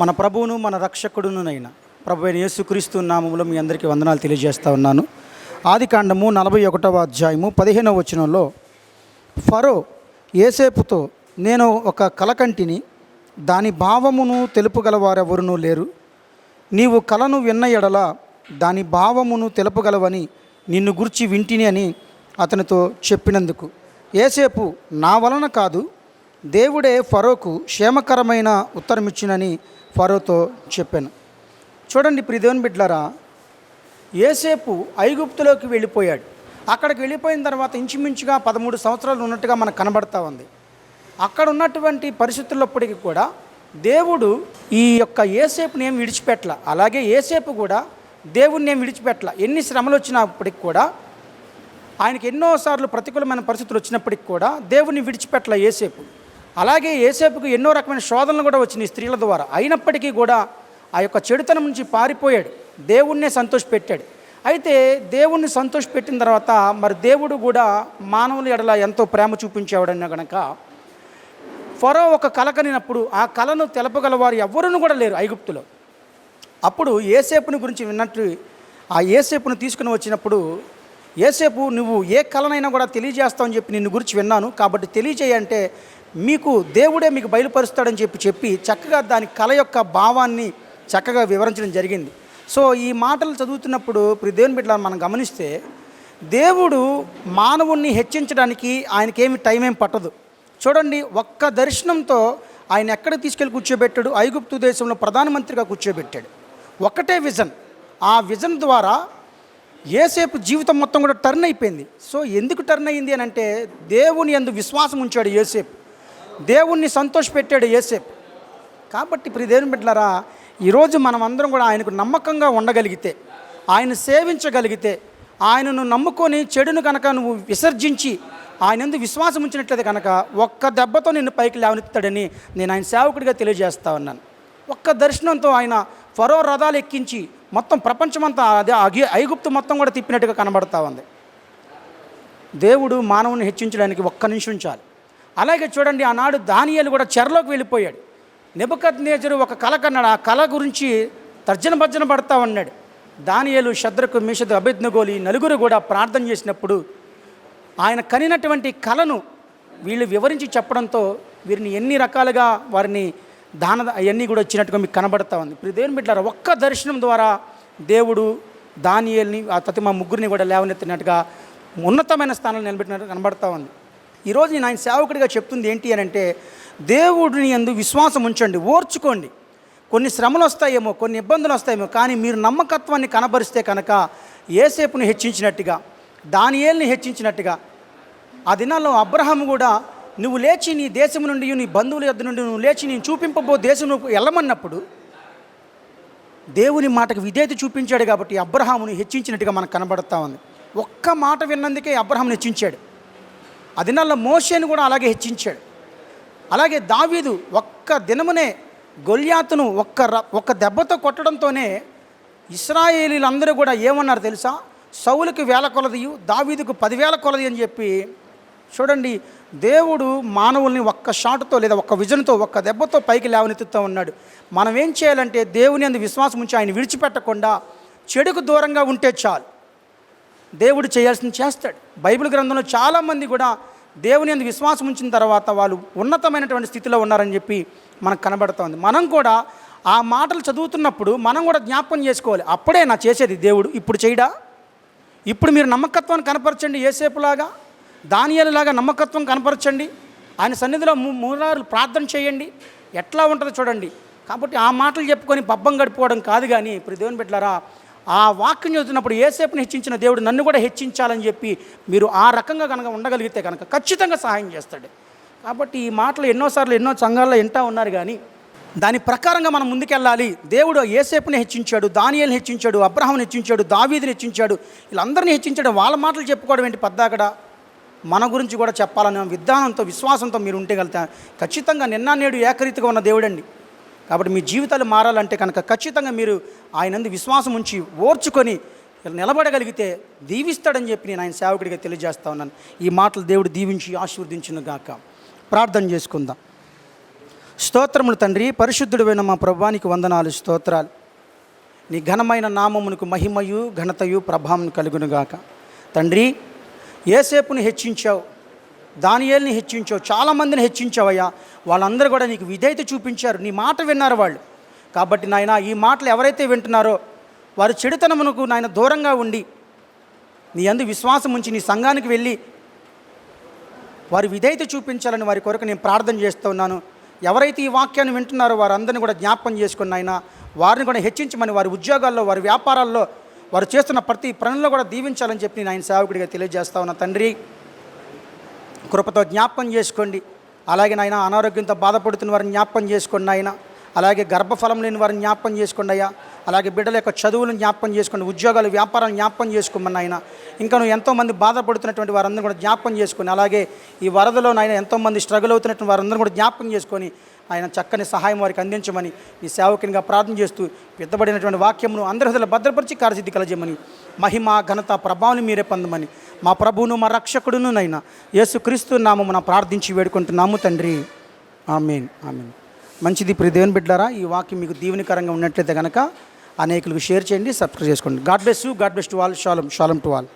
మన ప్రభువును మన రక్షకుడునునైన ప్రభు అయిన యేసుక్రీస్తు నామములో మీ అందరికీ వందనాలు తెలియజేస్తా ఉన్నాను. ఆది కాండము నలభై ఒకటవ అధ్యాయము పదిహేనవ వచనంలో ఫరో ఏసేపుతో నేను ఒక కలకంటిని దాని భావమును తెలుపగలవారెవరునూ లేరు. నీవు కలను విన్న ఎడల దాని భావమును తెలుపగలవని నిన్ను గుర్చి వింటిని అని అతనితో చెప్పినందుకు. ఏసేపు నా వలన కాదు దేవుడే ఫరోకు క్షేమకరమైన ఉత్తరమిచ్చినని ఫరోతో చెప్పాను. చూడండి ప్రిదేవన్ బిడ్లరా ఏసేపు ఐగుప్తులోకి వెళ్ళిపోయాడు. అక్కడికి వెళ్ళిపోయిన తర్వాత ఇంచుమించుగా పదమూడు సంవత్సరాలు ఉన్నట్టుగా మనకు కనబడతా ఉంది. అక్కడ ఉన్నటువంటి పరిస్థితులప్పటికీ కూడా దేవుడు ఈ యొక్క ఏసేపుని ఏం విడిచిపెట్టల? అలాగే ఏసేపు కూడా దేవుణ్ణి ఏం విడిచిపెట్టల? ఎన్ని శ్రమలు వచ్చినప్పటికి కూడా ఆయనకి ఎన్నోసార్లు ప్రతికూలమైన పరిస్థితులు వచ్చినప్పటికి కూడా దేవుణ్ణి విడిచిపెట్టల ఏసేపు అలాగే ఏసేపుకు ఎన్నో రకమైన శోధనలు కూడా వచ్చినాయి స్త్రీల ద్వారా. అయినప్పటికీ కూడా ఆ యొక్క చెడుతనం నుంచి పారిపోయాడు. దేవుణ్ణే సంతోషపెట్టాడు. అయితే దేవుణ్ణి సంతోషపెట్టిన తర్వాత మరి దేవుడు కూడా మానవుల ఎడల ఎంతో ప్రేమ చూపించేవాడన్న గనక ఫరో ఒక కల కనినప్పుడు ఆ కళను తెలపగలవారు ఎవ్వరూ కూడా లేరు ఐగుప్తులో. అప్పుడు ఏసేపుని గురించి విన్నట్టు ఆ ఏసేపును తీసుకుని వచ్చినప్పుడు ఏసేపు నువ్వు ఏ కళనైనా కూడా తెలియజేస్తావని చెప్పి నిన్ను గురించి విన్నాను. కాబట్టి తెలియజేయంటే మీకు దేవుడే మీకు బయలుపరుస్తాడని చెప్పి చెప్పి చక్కగా దాని కళ యొక్క భావాన్ని చక్కగా వివరించడం జరిగింది. సో ఈ మాటలు చదువుతున్నప్పుడు ఇప్పుడు దేవుని బిడ్డ మనం గమనిస్తే దేవుడు మానవుణ్ణి హెచ్చించడానికి ఆయనకేమి టైం ఏం పట్టదు. చూడండి ఒక్క దర్శనంతో ఆయన ఎక్కడ తీసుకెళ్ళి కూర్చోబెట్టాడు? ఐగుప్తు దేశంలో ప్రధానమంత్రిగా కూర్చోబెట్టాడు. ఒక్కటే విజన్ ఆ విజన్ ద్వారా ఏసేపు జీవితం మొత్తం కూడా టర్న్ అయిపోయింది. సో ఎందుకు టర్న్ అయింది అని అంటే దేవుని ఎందు విశ్వాసం ఉంచాడు ఏసేపు దేవుణ్ణి సంతోషపెట్టాడు ఏసేపు కాబట్టి ఇప్పుడు దేవుని బిడ్డలారా ఈరోజు మనం అందరం కూడా ఆయనకు నమ్మకంగా ఉండగలిగితే ఆయన సేవించగలిగితే ఆయనను నమ్ముకొని చెడును కనుక నువ్వు విసర్జించి ఆయన ఎందు విశ్వాసం ఉంచినట్లయితే కనుక ఒక్క దెబ్బతో నిన్ను పైకి లేవనెత్తాడని నేను ఆయన సేవకుడిగా తెలియజేస్తా ఉన్నాను. ఒక్క దర్శనంతో ఆయన ఫరో రథాలు ఎక్కించి మొత్తం ప్రపంచమంతా అదే అగి ఐగుప్తు మొత్తం కూడా తిప్పినట్టుగా కనబడతా ఉంది. దేవుడు మానవుని హెచ్చించడానికి ఒక్క నిమిషం చాలు. అలాగే చూడండి ఆనాడు దానియాలు కూడా చెరలోకి వెళ్ళిపోయాడు. నెబద్ నేజరు ఒక కళ కన్నాడు ఆ కళ గురించి తర్జన భర్జన పడతా ఉన్నాడు. దానియలు శద్రకు మిషదు అభిజ్ఞగోలి నలుగురు కూడా ప్రార్థన చేసినప్పుడు ఆయన కనినటువంటి కళను వీళ్ళు వివరించి చెప్పడంతో వీరిని ఎన్ని రకాలుగా వారిని దాన అవన్నీ కూడా వచ్చినట్టుగా మీకు కనబడతా ఉంది. ఇప్పుడు దేవుని బిడ్డారా ఒక్క దర్శనం ద్వారా దేవుడు దానియల్ని ఆ తతిమ ముగ్గురిని కూడా లేవనెత్తినట్టుగా ఉన్నతమైన స్థానంలో నిలబెట్టినట్టు కనబడతా ఉంది. ఈరోజు నేను ఆయన సేవకుడిగా చెప్తుంది ఏంటి అని అంటే దేవుడిని ఎందు విశ్వాసం ఉంచండి ఓర్చుకోండి. కొన్ని శ్రమలు వస్తాయేమో కొన్ని ఇబ్బందులు వస్తాయేమో కానీ మీరు నమ్మకత్వాన్ని కనబరిస్తే కనుక ఏసేపుని హెచ్చించినట్టుగా దానియేల్ని హెచ్చించినట్టుగా ఆ దినాల్లో అబ్రహం కూడా నువ్వు లేచి నీ దేశం నుండి నీ బంధువుల యొద్ నుండి నువ్వు లేచి నేను చూపింపబో దేశం నువ్వు వెళ్ళమన్నప్పుడు దేవుని మాటకు విధేయత చూపించాడు కాబట్టి అబ్రహాముని హెచ్చించినట్టుగా మనకు కనబడతా ఉంది. ఒక్క మాట విన్నందుకే అబ్రహాంని హెచ్చించాడు. ఆ దినాల్లో మోషేను కూడా అలాగే హెచ్చించాడు. అలాగే దావీదు ఒక్క దినమునే గొల్యాతును ఒక్క ర- ఒక్క దెబ్బతో కొట్టడంతోనే ఇస్రాయేలీలందరూ కూడా ఏమన్నారు తెలుసా? సౌలుకి వేల కొలదియు దావీదుకు పదివేల కొలది అని చెప్పి చూడండి దేవుడు మానవుల్ని ఒక్క షాటుతో లేదా ఒక్క విజన్తో ఒక్క దెబ్బతో పైకి లేవనెత్తుతూ ఉన్నాడు. మనం ఏం చేయాలంటే దేవుని అందు విశ్వాసం ఉంచి ఆయన విడిచిపెట్టకుండా చెడుకు దూరంగా ఉంటే చాలు. దేవుడు చేయాల్సింది చేస్తాడు. బైబిల్ గ్రంథంలో చాలామంది కూడా దేవుని అందు విశ్వాసం ఉంచిన తర్వాత వాళ్ళు ఉన్నతమైనటువంటి స్థితిలో ఉన్నారని చెప్పి మనకు కనబడుతోంది. మనం కూడా ఆ మాటలు చదువుతున్నప్పుడు మనం కూడా జ్ఞాపకం చేసుకోవాలి. అప్పుడే నా చేసేది దేవుడు ఇప్పుడు చేయడా? ఇప్పుడు మీరు నమ్మకత్వాన్ని కనపరచండి ఏసేపులాగా దానియాలలాగా నమ్మకత్వం కనపరచండి. ఆయన సన్నిధిలో మూ- మూడారులు ప్రార్థన చేయండి. ఎట్లా ఉంటుందో చూడండి. కాబట్టి ఆ మాటలు చెప్పుకొని పబ్బం గడిపోవడం కాదు కానీ ఇప్పుడు దేవుని పెట్టారా ఆ వాక్యం చదువుతున్నప్పుడు ఏసేపుని హెచ్చించిన దేవుడు నన్ను కూడా హెచ్చించాలని చెప్పి మీరు ఆ రకంగా కనుక ఉండగలిగితే కనుక ఖచ్చితంగా సహాయం చేస్తాడు. కాబట్టి ఈ మాటలు ఎన్నోసార్లు ఎన్నో సంఘాల్లో వింటా ఉన్నారు కానీ దాని ప్రకారంగా మనం ముందుకెళ్ళాలి. దేవుడు ఏసేపుని హెచ్చించాడు దానియల్ని హెచ్చించాడు అబ్రహాంని హెచ్చించాడు దావీదిని హెచ్చించాడు. వీళ్ళందరినీ హెచ్చించాడు వాళ్ళ మాటలు చెప్పుకోవడం ఏంటి పద్దాకడ? మన గురించి కూడా చెప్పాలనే విధానంతో విశ్వాసంతో మీరు ఉంటే వెళ్తా ఖచ్చితంగా నిన్న నేడు ఏకరీతిగా ఉన్న దేవుడండి. కాబట్టి మీ జీవితాలు మారాలంటే కనుక ఖచ్చితంగా మీరు ఆయనందు విశ్వాసం ఉంచి ఓర్చుకొని నిలబడగలిగితే దీవిస్తాడని చెప్పి నేను ఆయన సేవకుడిగా తెలియజేస్తా ఉన్నాను. ఈ మాటలు దేవుడు దీవించి ఆశీర్వదించును గాక. ప్రార్థన చేసుకుందాం. స్తోత్రములు తండ్రి పరిశుద్ధుడైన మా ప్రభానికి వందనాలు స్తోత్రాలు. నీ ఘనమైన నామమునకు మహిమయు ఘనతయు ప్రభావం కలుగునుగాక తండ్రి ఏసేపుని హెచ్చించావు. దానియేల్ని హెచ్చించావు చాలామందిని హెచ్చించావయ్యా. వాళ్ళందరూ కూడా నీకు విధేయత చూపించారు నీ మాట విన్నారు వాళ్ళు. కాబట్టి నాయన ఈ మాటలు ఎవరైతే వింటున్నారో వారు చెడుతనమునకు నాయన దూరంగా ఉండి నీ అందు విశ్వాసం ఉంచి నీ సంఘానికి వెళ్ళి వారు విధేయత చూపించాలని వారి కొరకు నేను ప్రార్థన చేస్తున్నాను ఎవరైతే ఈ వాక్యాన్ని వింటున్నారో వారందరినీ కూడా జ్ఞాపకం చేసుకున్న ఆయన వారిని కూడా హెచ్చించమని వారి ఉద్యోగాల్లో వారి వ్యాపారాల్లో వారు చేస్తున్న ప్రతి పనుల్లో కూడా దీవించాలని చెప్పి నేను ఆయన సేవకుడిగా తెలియజేస్తా ఉన్నా. తండ్రి కృపతో జ్ఞాపకం చేసుకోండి. అలాగే నాయన అనారోగ్యంతో బాధపడుతున్న వారిని జ్ఞాపకం చేసుకోండి ఆయన అలాగే గర్భఫలం లేని వారిని జ్ఞాపకం చేసుకోండి అయ్యా. అలాగే బిడ్డల యొక్క చదువులను జ్ఞాపకం చేసుకోండి. ఉద్యోగాలు వ్యాపారాలు జ్ఞాపకం చేసుకోమని ఆయన ఇంకా నువ్వు ఎంతోమంది బాధపడుతున్నటువంటి వారందరూ కూడా జ్ఞాపకం చేసుకొని అలాగే ఈ వరదలో నాయన ఎంతోమంది స్ట్రగుల్ అవుతున్నటువంటి వారందరూ కూడా జ్ఞాపకం చేసుకొని ఆయన చక్కని సహాయం వారికి అందించమని ఈ సేవకునిగా ప్రార్థన చేస్తూ పెద్దబడినటువంటి వాక్యమును అందరి హృదయ భద్రపరిచి కార్యసిద్ధి కలజేయమని మహిమ ఘనత ప్రభావం మీరే పొందమని మా ప్రభువును మా రక్షకుడును నైనా యేసుక్రీస్తు నామమున ప్రార్థించి వేడుకుంటున్నాము తండ్రి. ఆమెన్. ఆమెన్. మంచిది ప్రియ దేవుని బిడ్డారా ఈ వాక్యం మీకు దీవెనకరంగా ఉన్నట్లయితే కనుక అనేకులకు షేర్ చేయండి సబ్స్క్రైబ్ చేసుకోండి. God bless you God bless to all shalom shalom to all.